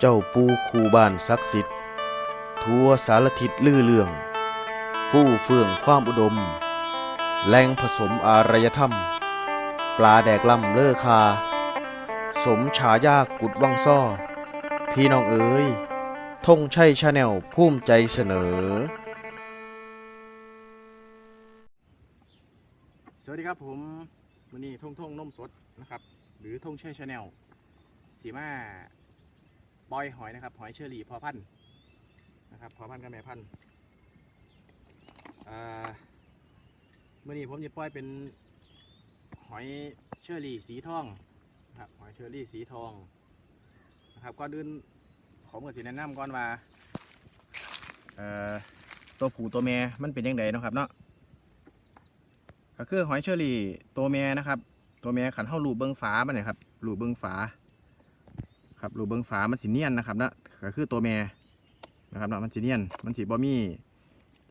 เจ้าปูคูบ้านศักดิ์สิทธิ์ ทั่วสารทิศลือเรื่อง ฟู่เฟื่องความอุดม แหล่งผสมอารยธรรม ปลาแดกล่ำเลอคา สมฉายากุดวังซ่อ พี่น้องเอ๋ยธงชัยชาแนลภูมิใจเสนอ สวัสดีครับผมวันนี้ทงทงนมสดนะครับ หรือทงเช่ชาแนลสีมา ปล่อยหอยนะครับ หอยเชอรี่พอพันธุ์นะครับพอพันธุ์กับแม่พันธุ์อ่าวันนี้ผมจะปล่อยเป็นหอยเชอรี่สีทองนะครับหอยเชอรี่สีทองนะครับก่อนอื่นผมก็จะแนะนำก่อนว่าตัวผู้ตัวแม่มันเป็นยังไงนะครับเนาะก็คือหอยเชอรี่ตัวแม่นะครับ ตัวแม่ขันเท่ารูเบิ้งฝามันนี่ยครับรูเบิ้งฝา ครับรูเบิ้งฝามันสีเนียนนะครับนะก็คือตัวแม่นะครับนะมันสีเนียน มันสีบ่มี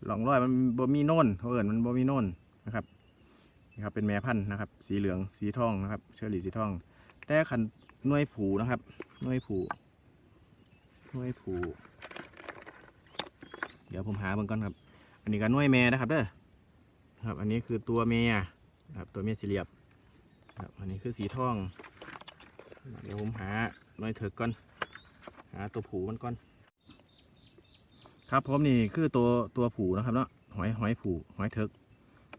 หลองร้อยมันบ่มีโน่นเขาเอิญมันบ่มีโน่นนะครับนี่ครับ เป็นแม่พันธุ์นะครับ สีเหลืองสีทองนะครับ เชอรี่สีทอง แต่ขันหน่วยผูนะครับหน่วยผูหน่วยผูเดี๋ยวผมหาเบิ่งก่อนครับ อันนี้ก็หน่วยแม่นะครับเด้อครับ อันนี้คือตัวเมียครับตัวเมียสีเหลียบครับอันนี้คือสีทอง เดี๋ยวผมหา น่อยเถิกก่อนหาตัวผูมันก่อน ครับผมนี่คือตัวตัวผูนะครับเนาะหอยหอยผูหอยเถิก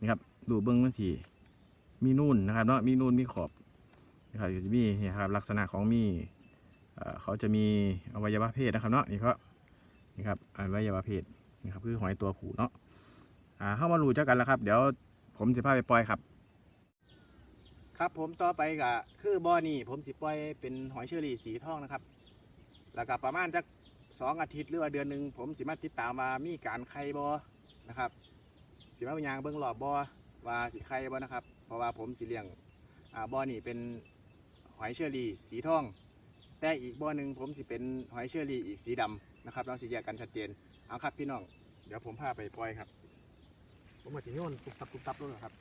นี่ครับ ดูเบิ้องมันสีมีนุ่นนะครับเนาะมีนุ่นมีขอบนะครับจะมีนี่ครับลักษณะของมีเขาจะมีอวัยวะเพศนะครับเนาะนี่เขานี่ครับอวัยวะเพศนี่ครับคือหอยตัวผูเนาะเข้ามารู้จักกันแล้วครับ เดี๋ยวผมจะพาไปปล่อยครับ ครับผมต่อไปก็คือบ่อนี่ ผมสิปล่อยเป็นหอยเชอรี่สีทองนะครับ แล้วก็ประมาณจักสองอาทิตย์หรือว่าเดือนหนึ่งผมสิมาติดตามว่ามีการไข่บ่นะครับ สิมาเป็นยางเบิ้งรอบบ่ว่าสิไข่บ่นะครับ เพราะว่าผมสิเลี้ยงอ่าบ่อนี่เป็นหอยเชอรี่สีทอง แต่อีกบ่อหนึ่งผมสิเป็นหอยเชอรี่อีกสีดำนะครับเราสิแยกกันชัดเจนเอาครับพี่น้องเดี๋ยวผมพาไปปล่อยครับ ผมก็จะโยนตุบตับตุบตับด้วครับ